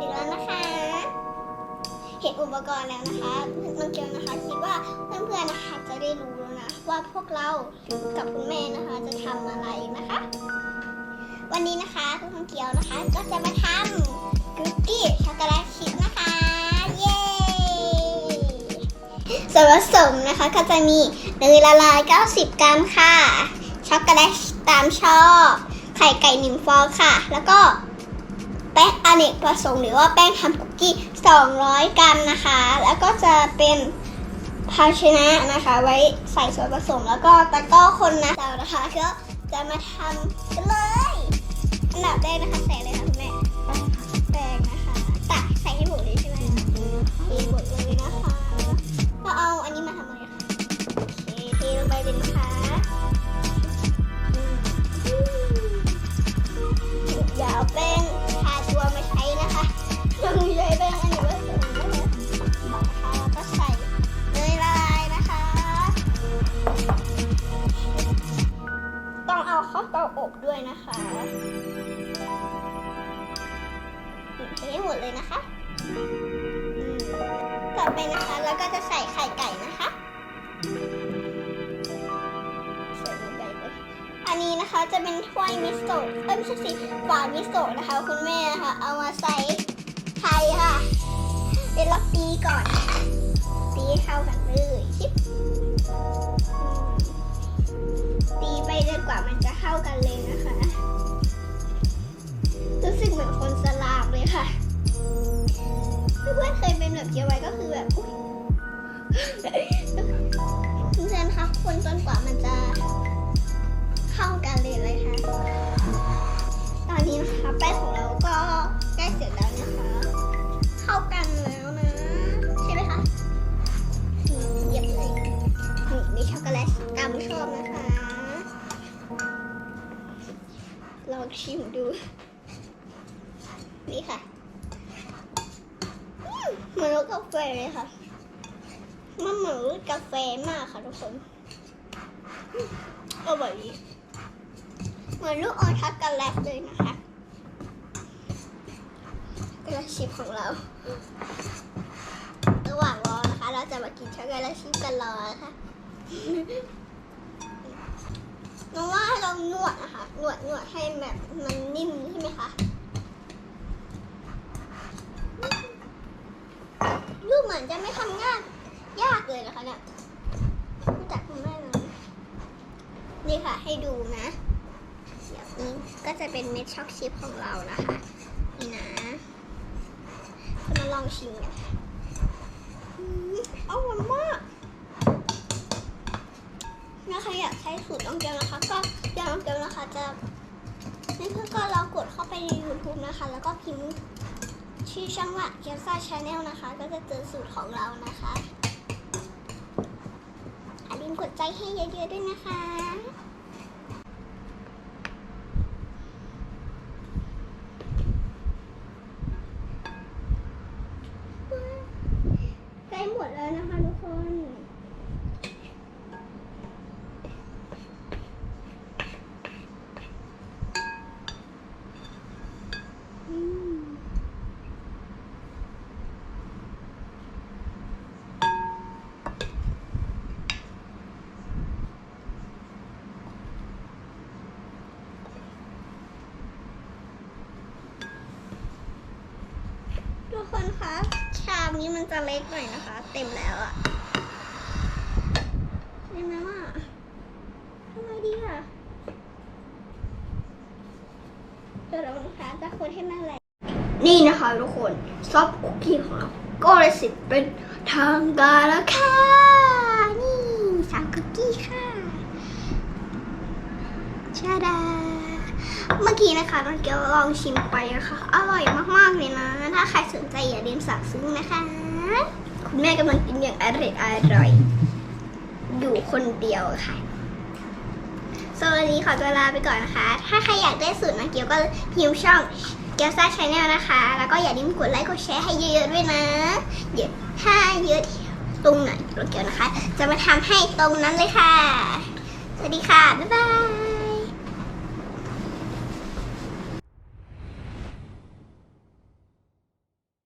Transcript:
อีกแล้วนะคะ เห็นอุปกรณ์แล้วนะคะน้องเกียวนะคะคิดว่าเพื่อนๆนะคะจะได้รู้แล้วนะว่าพวกเรากับคุณแม่นะคะจะทำอะไรนะคะ วันนี้นะคะคุณน้องเกียวนะคะก็จะมาทำคุกกี้ช็อกโกแลตชิพนะคะเย้ส่วนผสมนะคะก็จะมีเนยละลาย 90 กรัมค่ะช็อกโกแลตตามชอบไข่ไก่หนึ่งฟองค่ะ แล้วก็ ป้งอเนกประสงค์หรือว่าแป้งทำคุกกี้ 200 กรัมนะคะ แล้วก็จะเป็นภาชนะนะคะ ไว้ใส่ส่วนผสมแล้วก็ตะกร้อคนนะเรานะคะก็จะมาทำกันเลยอันดับแรกนะคะใส่อะไรคะคุณแม่แป้งนะคะตักใส่ให้หมดเลยใช่ไหมเทหมดเลยนะคะเราเอาอันนี้มาทำอะไรคะโอเคเทลงไปเลยนะคะ อบด้วยนะคะเทให้หมดเลยนะคะ ต่อไปนะคะแล้วก็จะใส่ไข่ไก่นะคะใส่ลงไปเลยอันนี้นะคะจะเป็นถ้วยมิโซะเอ้ยไม่ใช่สิฝามิโซะนะคะ คุณแม่นะคะเอามาใส่ไข่ค่ะเดี๋ยวเราตีก่อนตีเข้ากันเลยชิปตีไปจนกว่ามัน เข้ากันเลยนะคะรู้สึกเหมือนคนสลามเลยค่ะเพื่อนๆเคยเป็นแบบเกียวไว้ก็คือแบบ ชิมดู นี่ค่ะเหมือนรสกาแฟเลยค่ะ มันเหมือนรสกาแฟมากค่ะทุกคนอร่อยดีเหมือนลูกอมช็อกโกแลตเลยนะคะกโกแลตชิพของเรา ระหว่างรอนะคะ เราจะมากินช็อกโกแลตชิพกันรอนะคะ น้องว่าให้เรา นวดนะคะนวดนวดให้แบบมันนิ่มใช่ไหมคะรูปเหมือนจะไม่ทำงานยากเลยนะคะเนี่ยรู้จักคุณแม่เลยนี่ค่ะ ให้ดูนะเดี๋ยวนี้ก็จะเป็นเม็ดช็อกชิพของเรานะคะนี่นะจะมาลองชิมกันออร่อยมาก ใครอยากใช้สูตรน้องเกลนะคะ ก็เดี๋ยวน้องเกลนะคะจะนี่เพื่อก็เรากดเข้าไปใน YouTube นะคะ แล้วก็พิมพ์ชื่อช่องว่าเกลซ่าชาแนลนะคะ ก็จะเจอสูตรของเรานะคะอย่าลืมกดใจให้เยอะๆด้วยนะคะ มันจะเล็กหน่อยนะคะ เต็มแล้วอะเต็มแล้วอะทำไงดีอะเดี๋ยวเราคะจะคนให้มันแหลกนี่นะคะทุกคนซอฟคุกกี้ของเราก็เลยสิเป็นทางการแล้วค่ะ นี่สามคุกกี้ค่ะชาดา เมื่อกี้นะคะน้องเกียวลองชิมไปนะคะ อร่อยมาก ๆ เลยนะ ถ้าใครสนใจอย่าลืมสั่งซื้อนะคะ คุณแม่กำลังกินอย่างอร่อยอร่อย อยู่คนเดียวค่ะสวัสดีขอตัวลาไปก่อนนะคะ ถ้าใครอยากได้สูตรน้องเกียวก็พิมพ์ช่องเกียวซ่าชาแนลนะคะ แล้วก็อย่าลืมกดไลค์กดแชร์ให้เยอะๆด้วยนะเดี๋ยวถ้าเยอะตรงไหนโปรเกียวนะคะ จะมาทำให้ตรงนั้นเลยค่ะ สวัสดีค่ะ บ๊ายบาย